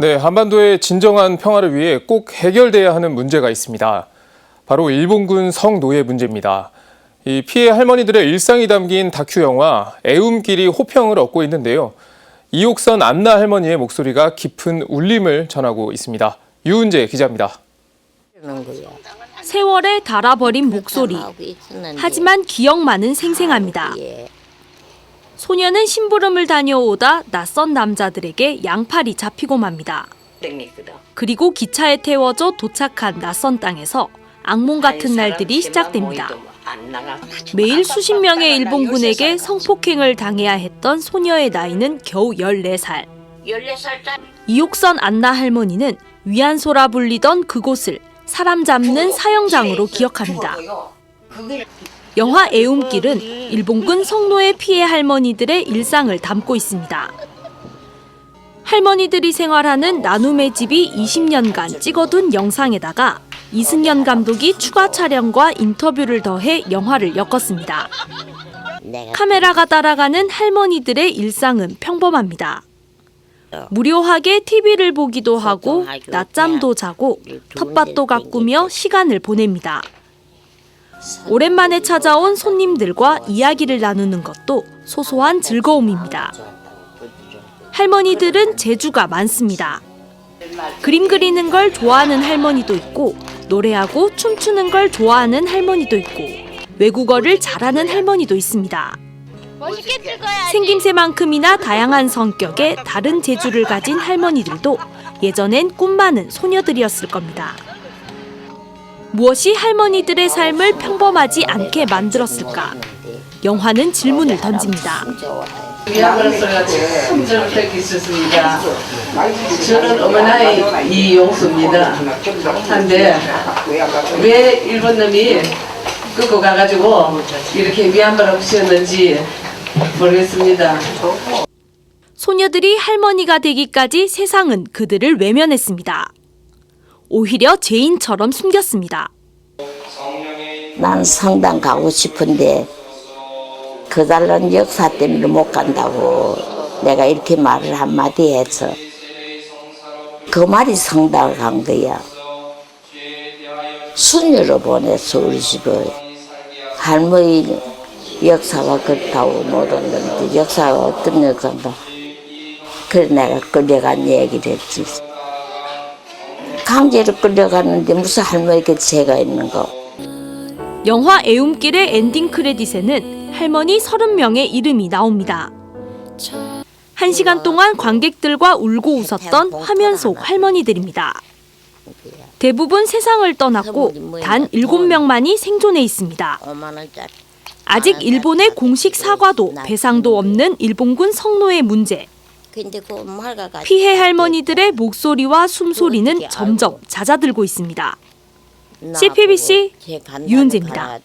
네, 한반도의 진정한 평화를 위해 꼭 해결돼야 하는 문제가 있습니다. 바로 일본군 성노예 문제입니다. 이 피해 할머니들의 일상이 담긴 다큐 영화 애움길이 호평을 얻고 있는데요. 이옥선 안나 할머니의 목소리가 깊은 울림을 전하고 있습니다. 유은재 기자입니다. 세월에 닳아버린 목소리. 하지만 기억만은 생생합니다. 예. 소녀는 심부름을 다녀오다 낯선 남자들에게 양팔이 잡히고 맙니다. 그리고 기차에 태워져 도착한 낯선 땅에서 악몽 같은 날들이 시작됩니다. 매일 수십 명의 일본군에게 성폭행을 당해야 했던 소녀의 나이는 겨우 14살. 14살짜리 이옥선 안나 할머니는 위안소라 불리던 그곳을 사람 잡는 사형장으로 기억합니다. 영화 애움길은 일본군 성노예 피해 할머니들의 일상을 담고 있습니다. 할머니들이 생활하는 나눔의 집이 20년간 찍어둔 영상에다가 이승연 감독이 추가 촬영과 인터뷰를 더해 영화를 엮었습니다. 카메라가 따라가는 할머니들의 일상은 평범합니다. 무료하게 TV를 보기도 하고 낮잠도 자고 텃밭도 가꾸며 시간을 보냅니다. 오랜만에 찾아온 손님들과 이야기를 나누는 것도 소소한 즐거움입니다. 할머니들은 재주가 많습니다. 그림 그리는 걸 좋아하는 할머니도 있고 노래하고 춤추는 걸 좋아하는 할머니도 있고 외국어를 잘하는 할머니도 있습니다. 생김새만큼이나 다양한 성격의 다른 재주를 가진 할머니들도 예전엔 꿈 많은 소녀들이었을 겁니다. 무엇이 할머니들의 삶을 평범하지 않게 만들었을까? 영화는 질문을 던집니다. 미안하소가 참 저렇게 있었습니다. 저는 어머나의 이용수입니다. 한데 왜 일본 놈이 끌고 가가지고 이렇게 미얀마로 붙였는지 모르겠습니다. 소녀들이 할머니가 되기까지 세상은 그들을 외면했습니다. 오히려 죄인처럼 숨겼습니다. 난 성당 가고 싶은데 그 달란 역사 때문에 못 간다고 내가 이렇게 말을 한마디 해서 그 말이 성당을 간 거야. 순녀로 보냈어 우리 집을. 할머니 역사가 그렇다고 모르는데 역사가 어떤 역사인가. 그래 내가 끌려간 얘기를 했지. 강제로 끌려갔는데 무슨 할머니께 죄가 있는 거. 영화 애움길의 엔딩 크레딧에는 할머니 30명의 이름이 나옵니다. 한 시간 동안 관객들과 울고 웃었던 화면 속 할머니들입니다. 대부분 세상을 떠났고 단 7명만이 생존해 있습니다. 5만 원짜리. 아직 일본의 공식 사과도 배상도 없는 일본군 성노예 문제. 피해 할머니들의 목소리와 숨소리는 점점 잦아들고 있습니다. 나 CPBC 유은재입니다.